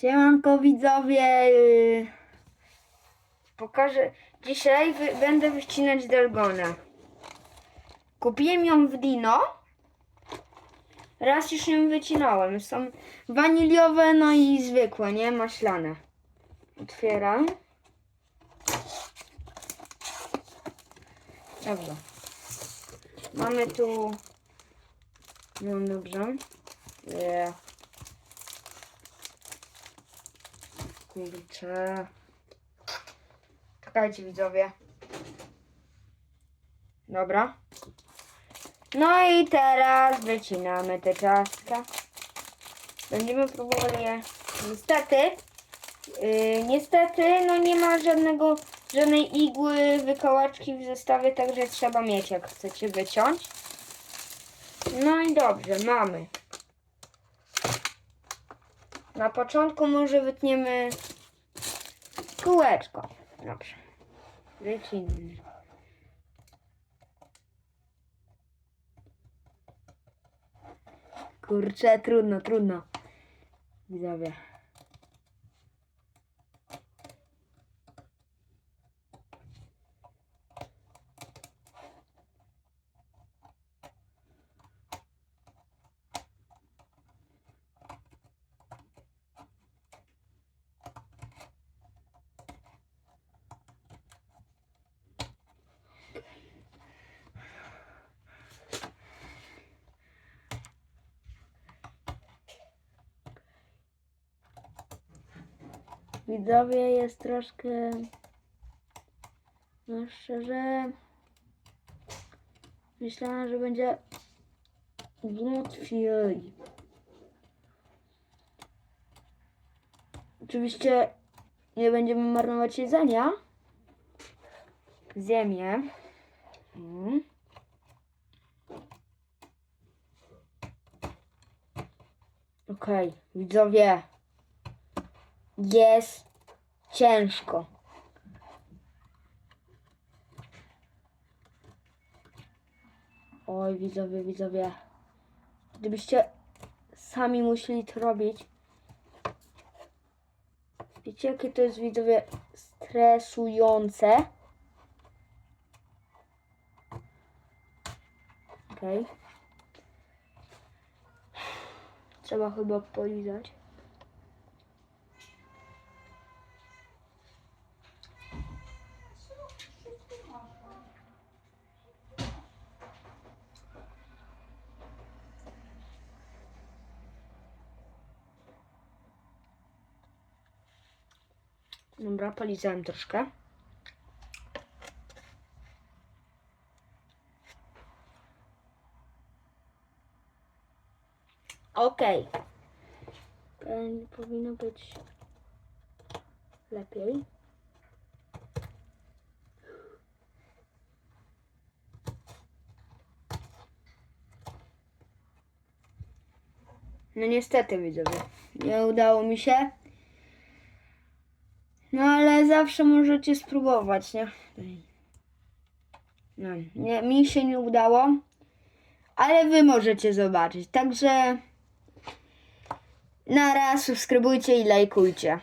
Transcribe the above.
Siemanko widzowie. Pokażę. Dzisiaj wy, będę wycinać Dalgona. Kupiłem ją w Dino. Raz już ją wycinałem. Są waniliowe, no i zwykłe, nie? Maślane. Otwieram. Dobrze. Mamy tu... No dobrze. Yeah. Kurczę. Czekajcie widzowie. Dobra. No i teraz wycinamy te ciastka. Będziemy próbowali je. Niestety, yy, niestety, no nie ma żadnego, żadnej igły, wykałaczki w zestawie, także trzeba mieć, jak chcecie wyciąć. No i dobrze, mamy. Na początku może wytniemy kółeczko. Dobrze. Wycinamy. Kurczę, trudno, trudno. Widzowie. Widzowie jest troszkę. No szczerze. Myślałem, że będzie łatwiej. Oczywiście nie będziemy marnować jedzenia. Ziemię. Mm. Okej, widzowie. Jest ciężko. Oj, widzowie, widzowie. Gdybyście sami musieli to robić. Wiecie, jakie to jest, widzowie, stresujące? Okej. Trzeba chyba polizać. Dobra, polizałem troszkę. Okej. Okay. Powinno być lepiej. No niestety widzowie, nie udało mi się. No ale zawsze możecie spróbować, nie? No, nie, mi się nie udało, ale wy możecie zobaczyć. Także na raz subskrybujcie i lajkujcie.